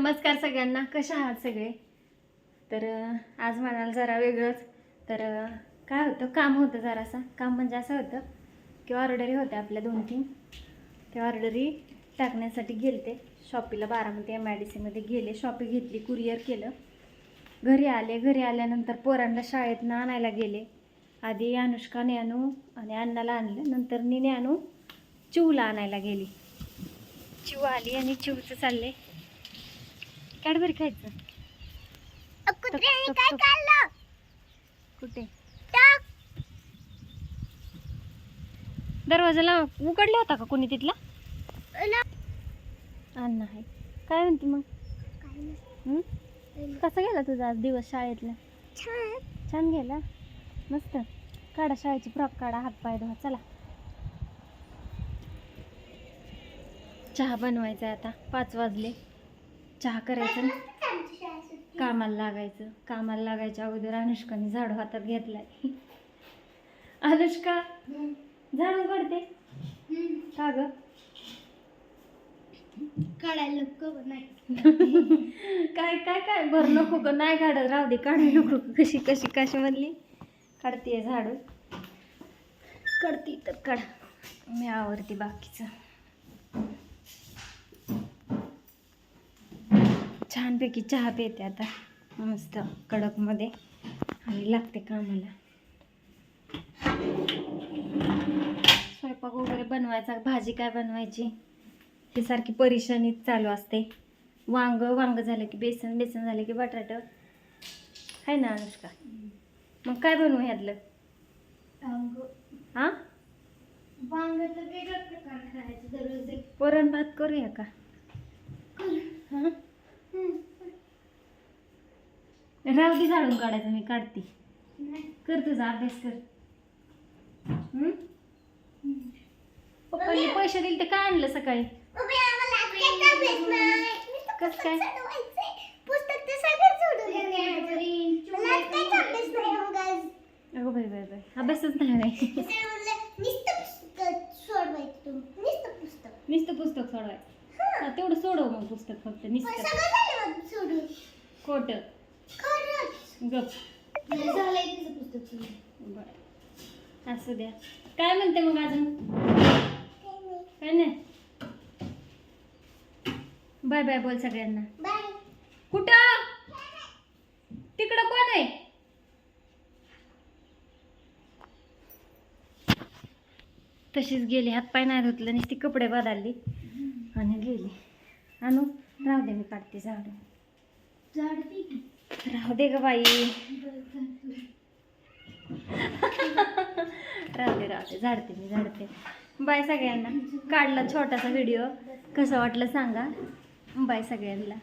नमस्कार सगळ्यांना. कशा आहात सगळे? तर आज म्हणाल जरा वेगळंच. तर काय होतं? काम होतं जरासं. काम म्हणजे असं होतं की ऑर्डरी होत्या आपल्या दोन तीन. त्या ऑर्डरी टाकण्यासाठी गेलते. शॉपीला बारामती एम आय डी सीमध्ये गेले. शॉपी घेतली कुरिअर केलं. घरी आले. घरी आल्यानंतर पोरांना शाळेतनं आणायला गेले. आधी अनुष्का नेनू आणि अण्णाला आणलं. नंतर मी नेनू चिवला आणायला गेली. चिव आली आणि चिवचं चालले कॅडबरी खायचं. कुत्र्याने काय कुठे? टाक. दरवाजा लाव. उघडला होता का कोणी तिथला? अण्णा आहे काय म्हणते मग? हं? कसा गेला तुझा आज दिवस शाळेतला? छान. छान गेला? मस्त. काढा शाळेची फ्रॉक काढा हात पाय धुवा चला. चहा बनवायचा आहे आता. पाच वाजले. चहा करायचं कामाला लागायचं. कामाला लागायच्या अगोदर अनुष्काने झाडू हातात घेतलाय. अनुष्का झाडू काढते का ग? काढायला नको नाही. काय काय काय? बरं नको ग. नाही काढत. राहू दे. काढू नको. कशी कशी कशी मधली? काढते झाडू. काढते तर काढ. मी आवडते बाकीचं. छानपैकी चहा पिते आता. मस्त कडकमध्ये. आणि लागते कामाला. स्वयंपाक वगैरे बनवायचा. भाजी काय बनवायची? ही सारखी परेशानी चालू असते. वांग वांग झालं की बेसन बेसन झालं की बटाट. आहे ना अनुष्का? मग काय बनवू ह्यातलं? हां. वरण भात करूया का? हां. राहू दे झाडून काढायचं मी काढते. नाही. कर तुझा अभ्यास कर. हं? पप्पांनी पैसे दिले ते काय आणलं सकाळी? कसं काय? आज. अगो बाई बाई बाई. अभ्यासच नाही नुसतं सोडवायचं पुस्तक. नुसतं पुस्तक सोडवायचं. हं. तेवढं सोडव मग पुस्तक फक्त पण नुसतं सगळं झालं मग सोडून. खोट खरंच. गप झालंय तिचं पुस्तक सोडून. बर असू द्या काय म्हणते मग अजून नाही. काय नाही बाय बाय बोल सगळ्यांना बाय. कुठं तिकडं कोण आहे तशीच गेली हातपाय नाही धुतलं नुसती कपडे बदलली आणि गेली. आणू राहू दे मी काढते झाडू. राहू दे ग बाई. राहू दे राहू दे. झाडते मी झाडते. बाय सगळ्यांना. काढला छोटासा व्हिडिओ. कसं वाटलं सांगा. बाय सगळ्यांना.